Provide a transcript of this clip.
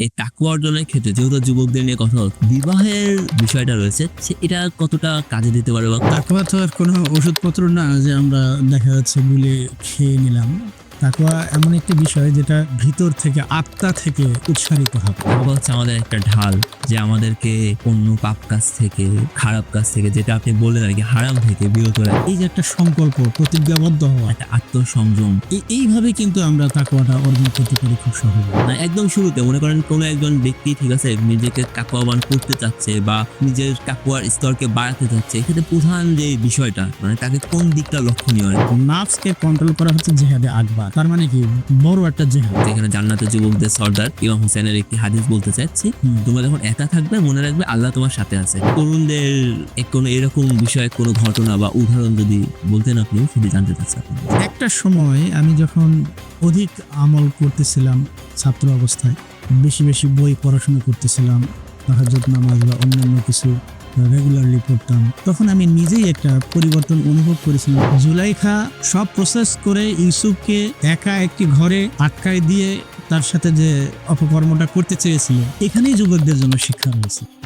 এই তাকুয়া অর্জনের ক্ষেত্রে যেহেতু যুবকদের নিয়ে কথা বিবাহের বিষয়টা রয়েছে, সে এটা কতটা কাজে দিতে পারে বা তাকুয়া তো আর কোনো ওষুধপত্র না যে আমরা দেখা যাচ্ছে গুলে খেয়ে তাকওয়া এমন একটি বিষয় যেটা ভিতর থেকে আত্মা থেকে উৎসারিত হবে। তাকুয়া হচ্ছে আমাদের একটা ঢাল যে আমাদেরকে অন্য পাপ কাজ থেকে খারাপ কাজ থেকে যেটা আপনি বললেন আর কি হারাম থেকে বিরত রাখে। এই যে একটা সংকল্প প্রতিজ্ঞাবদ্ধ হওয়া। একটা আত্মসংযম। এই- এইভাবে কিন্তু আমরা তাকওয়াটা অর্জন করতে পারি খুব সহজে। না একদম শুরুতে মনে করেন কোনো একজন ব্যক্তি ঠিক আছে নিজেকে কাকুয়াবান করতে চাচ্ছে বা নিজের কাকুয়ার স্তরকে বাড়াতে চাচ্ছে এক্ষেত্রে প্রধান যে বিষয়টা মানে তাকে কোন দিকটা লক্ষণীয় আর কি? নাফসকে কন্ট্রোল করা হচ্ছে জেহাদে আকবার। তার মানে কি? বড় একটা জেহাদ। যেখানে জান্নাতের যুবকদের সর্দার ইমাম হোসেনের একটি হাদিস বলতে চাচ্ছি। তোমরা যখন একা থাকবে মনে রাখবে আল্লাহ তোমার সাথে আছে। তরুণদের কোনো এরকম বিষয়ে কোনো ঘটনা বা উদাহরণ যদি বলতেন আপনি সেটি জানতে চাচ্ছি একটা সময় আমি যখন অধিক আমল করতেছিলাম ছাত্র অবস্থায় বেশি বেশি বই পড়াশোনা করতেছিলাম তাহাজত নামাজ বা অন্যান্য কিছু রেগুলারলি পড়তাম। তখন আমি নিজেই একটা পরিবর্তন অনুভব করেছিলাম। জুলাইখা সব প্রসেস করে ইউসুফকে একা একটি ঘরে আটকায় দিয়ে তার সাথে যে অপকর্মটা করতে চেয়েছিল, এখানেই যুবকদের জন্য শিক্ষা রয়েছে।